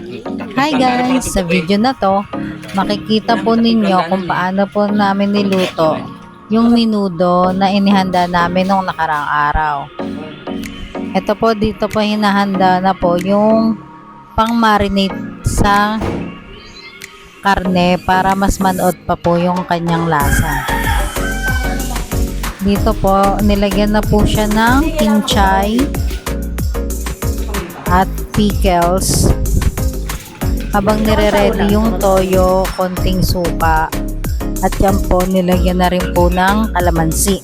Hi guys! Sa video na to, makikita po ninyo kung paano po namin niluto yung minudo na inihanda namin nung nakarang araw. Ito po, dito po hinahanda na po yung pang-marinate sa karne para mas manood pa po yung kanyang lasa. Dito po, nilagyan na po siya ng kinchay at pickles habang nire-ready yung toyo, konting suka, at yan po, nilagyan na rin po ng kalamansi.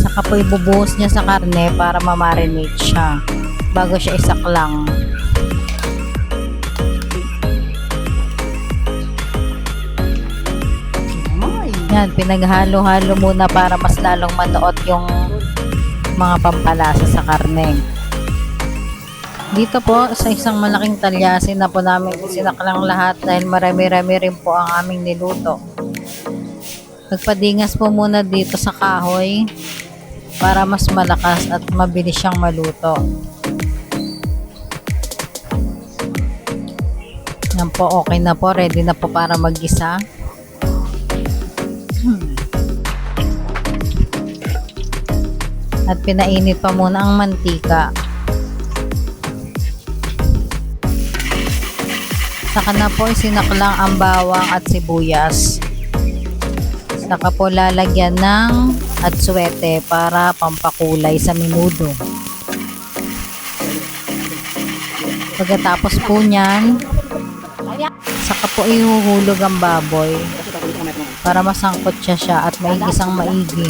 Saka po ibubuhos niya sa karne para mamarinate siya bago siya isaklang. Yan, pinaghalo-halo muna para mas lalong manuot yung mga pampalasa sa karne. Dito po sa isang malaking talyasin na po namin sinaklang lahat dahil marami-rami rin po ang aming niluto. Nagpadingas po muna dito sa kahoy para mas malakas at mabilis siyang maluto. Yan po, okay na po. Ready na po para mag-isa. At pinainit pa muna ang mantika. Saka na po sinaklang ang bawang at sibuyas. Saka po lalagyan ng atsuete para pampakulay sa minudo. Pagkatapos po niyan, saka po ihuhulog ang baboy para masangkot siya siya at maigisang maigi.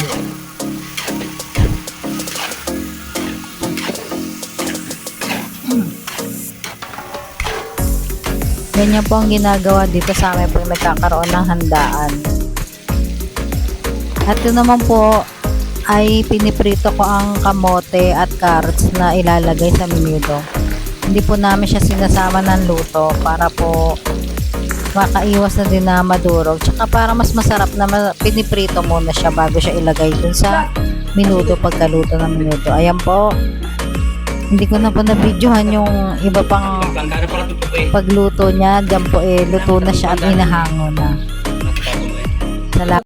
Ganyan po ang ginagawa dito sa amin pag nagkakaroon ng handaan. At ito naman po ay piniprito ko ang kamote at carrots na ilalagay sa minudo. Hindi po namin siya sinasama ng luto para po makaiwas na din na madurog. Tsaka para mas masarap na piniprito muna siya bago siya ilagay dun sa minudo pagkaluto ng minudo. Ayan po. Hindi ko na po na-videohan yung iba pang pagluto niya. Diyan po eh, luto na siya at inahango na. Salamat.